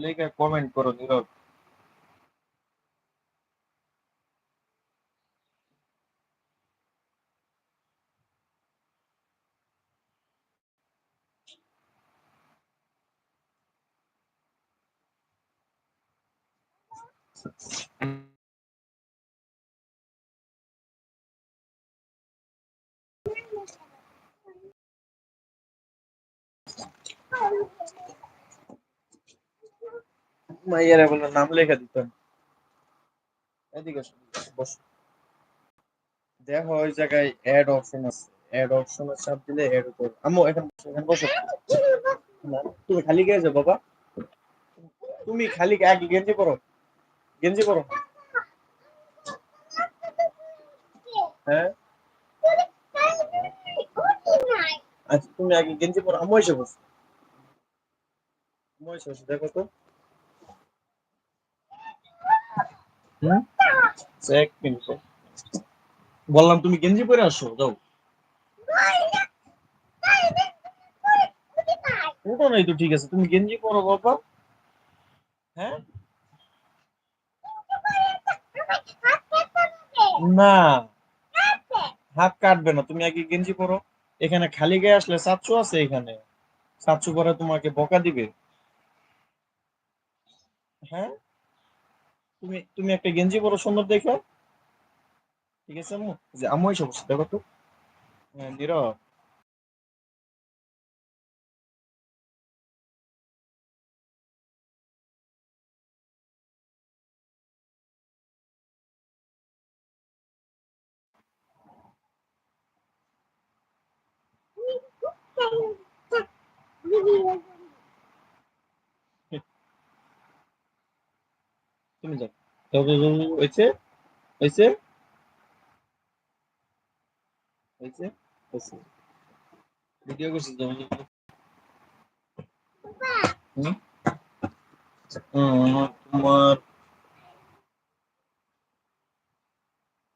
লিখে কমেন্ট করো নীরব নাম লেখা দিতাম এদিকে বসো। দেখো ওই জায়গায় অ্যাড অপশন আছে। অ্যাড চাপ দিলে অ্যাড এখানে বসো তুমি খালি বাবা। তুমি খালি গেঞ্জি পরো। গেঞ্জি পরো। হ্যাঁ? আচ্ছা তুমি আগে গেঞ্জি পরো। আম্মু এসে বসো। আম্মু এসে বসো, দেখো তো হুম আচ্ছা, বললাম, তুমি গেঞ্জি পরে আসো, যাও। ওটা নাই তো, ঠিক আছে। তুমি গেঞ্জি পরো, বাবা। হ্যাঁ? না। হাত কাটবে না, তুমি আগে গেঞ্জি পরো। এখানে খালি গায়ে আসলে সাতশো আছে এখানে। সাতশো পরে তোমাকে বকা দিবে। হ্যাঁ? তুমি তুমি একটা গেঞ্জি পরো সুন্দর দেখো। ঠিক আছে আম্মু? যে আম্মু এসে বসে দেখো তো। হ্যাঁ নীরব। তুমি যাও। হয়েছে হয়েছে হয়েছে হয়েছে ভিডিও করছিস? হুম, তোমার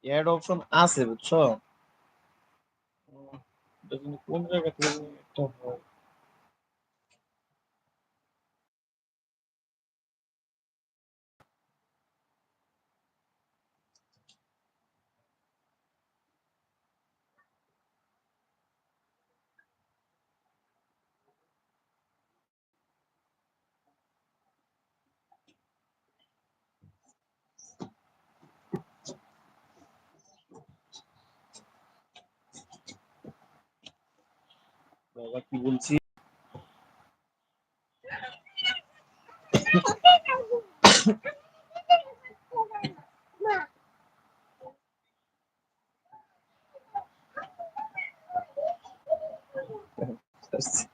অ্যাড অপশন আছে বুঝছ কোন জায়গা থেকে একটা হয় বাবা কি বলছি Gracias.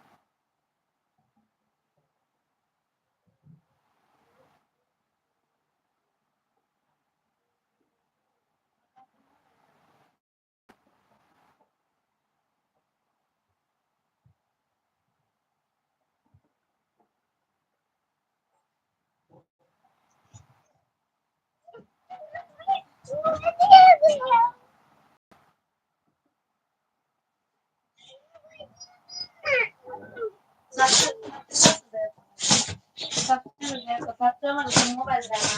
Zaten kapattım ama mobilden.